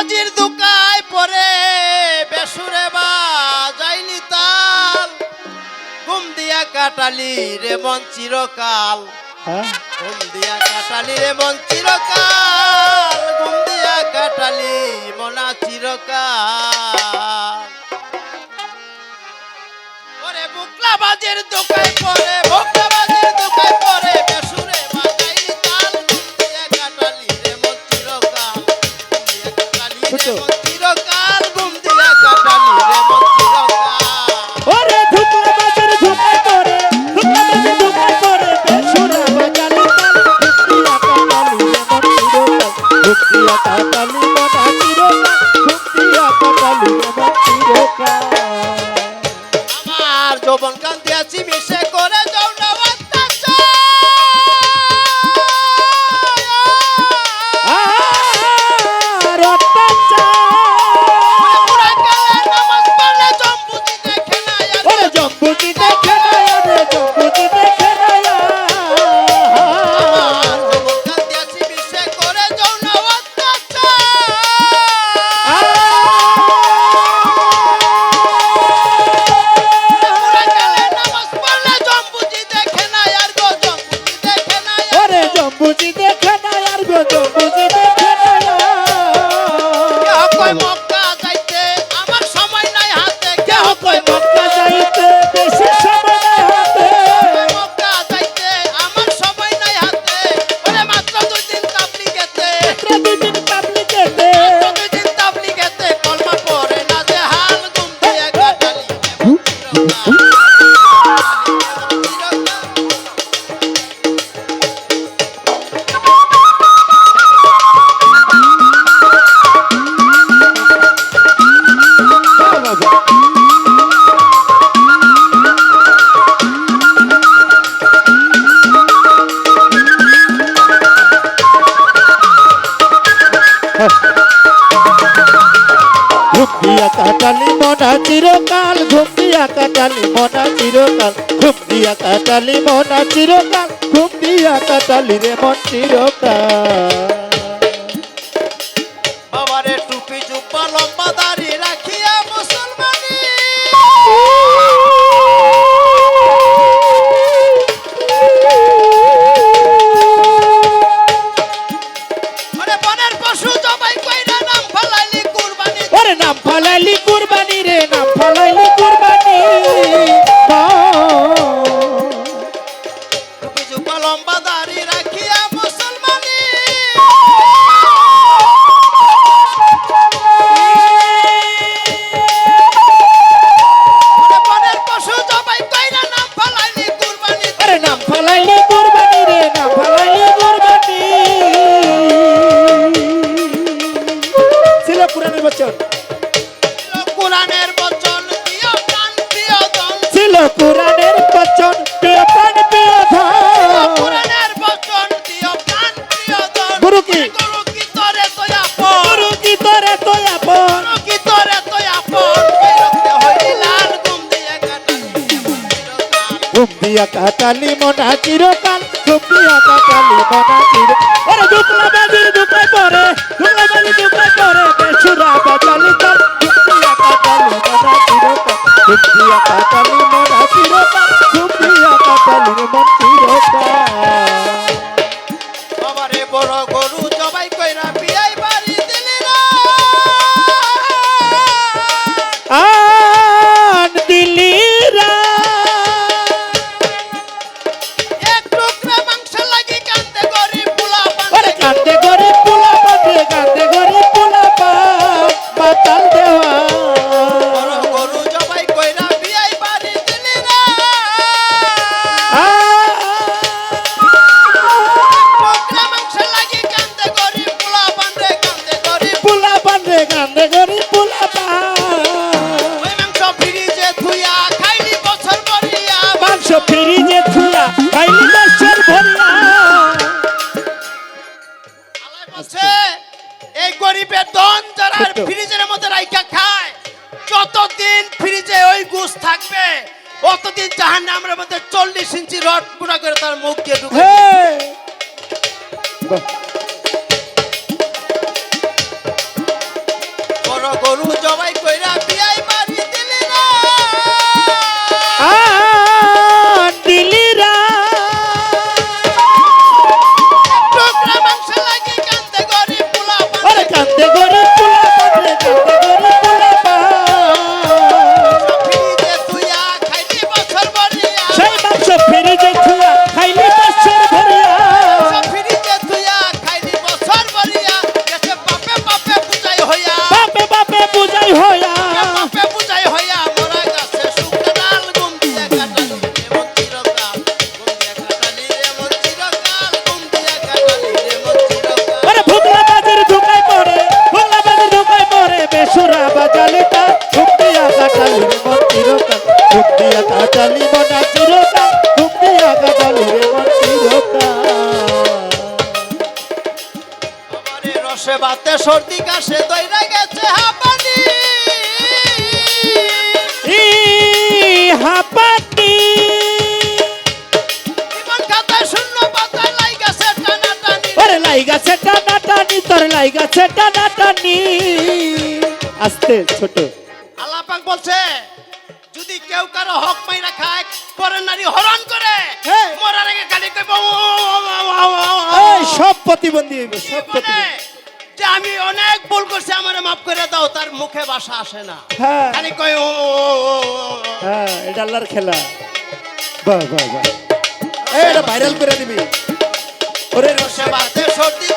বাজির দুকায় পরে বেসুরে বাজাইলি তাল। ঘুম দিয়া কাটালি রে মন চিরকাল। হ্যাঁ? ঘুম দিয়া কাটালি রে মন চিরকাল। ঘুম দিয়া কাটালি মনা চিরকাল। ওরে বুকলা বাজির দুকায় পরে Hello. কাটালি মনা চিরকাল ঘুম দিয়া কাটালি মনা চিরকাল ঘুম দিয়া কাটালি রে মন চিরকাল। কোরআনের বচন প্রিয় প্রাণ প্রিয় ধন। ছিল কোরআনের বচন প্রিয় প্রাণ প্রিয় ধন। কোরআনের বচন প্রিয় প্রাণ প্রিয় ধন। গুরু কি? গুরু কি তরে তোয় আপন গুরু কি তরে তোয় আপন গুরু কি তরে তোয় আপন বিরক্ত হই লাল গুম দিয়া কাটালি গুম দিয়া কাটালি মনা চিরকাল। গুম দিয়া কাটালি মনা চির ওরে দুখলা বাজির দুখায় পড়ে দুখলা বাজির দুখায় পড়ে বেসুরা বাজালি তার। ফ্রিজের মধ্যে রাইখা খায়। যতদিন ফ্রিজে ওই গুস থাকবে অতদিন জাহান নামের মধ্যে চল্লিশ ইঞ্চি রড পুরা করে তার মুখ দিয়ে ঢুকে কাটালি তাল ঘুম দিয়া কাটালি রে মন চিরকাল। ঘুম দিয়া কাটালি মনা চিরকাল। ঘুম দিয়া কাটালি মন চিরকাল। রসে বাতে সর্দি কাশে দইরা গেছে হাঁপানি। ই হাপাটি জীবন খাতায় শূন্য পাতায় লাই গেছে টানা টানি ওরে লাইগাছে টানা টানি তোর লাইগাছে টানা টানি আস্তে ছোট। নারী হরণ করে হ্যাঁ। মরার আগে খালি সব প্রতিবন্ধী হইবে সব মানে প্রতিবন্ধী যে আমি অনেক ভুল করছি আমারে মাফ করে দাও তার মুখে ভাষা আসে না হ্যাঁ খালি কই ও। হ্যাঁ এটা আল্লাহর খেলা বাহ বাহ বাহ এটা ভাইরাল করে দিবি ওরে রসে বাতে সর্দি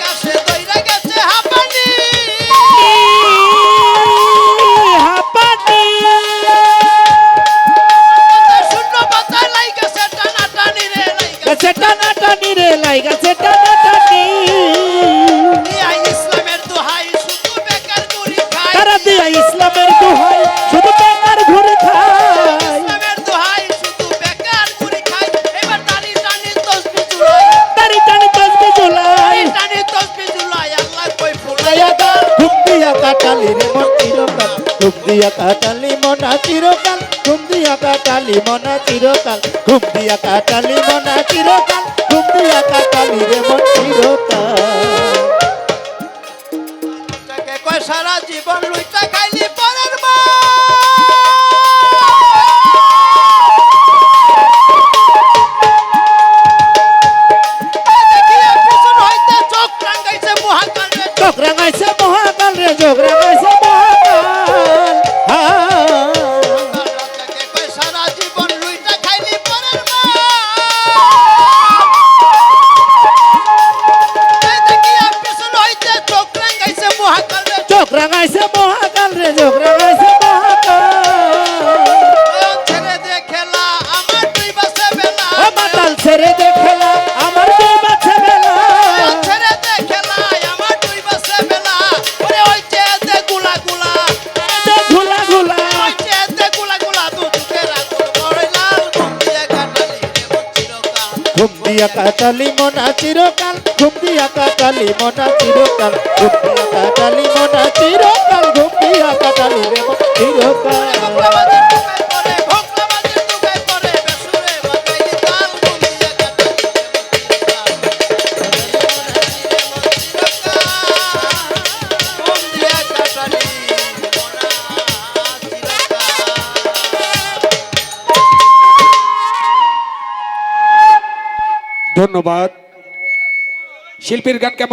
দিয়া কাটালি রে মন চিরকাল ঘুম দিয়া সারা জীবন লুইটা ঘুম দিয়া কাটালি মনা চিরকাল, ঘুম দিয়া কাটালি মনা চিরকাল, ঘুম দিয়া কাটালি মনা চিরকাল, ঘুম দিয়া কাটালি রে চিরকাল। ধন্যবাদ। শিল্পীর গান কেমন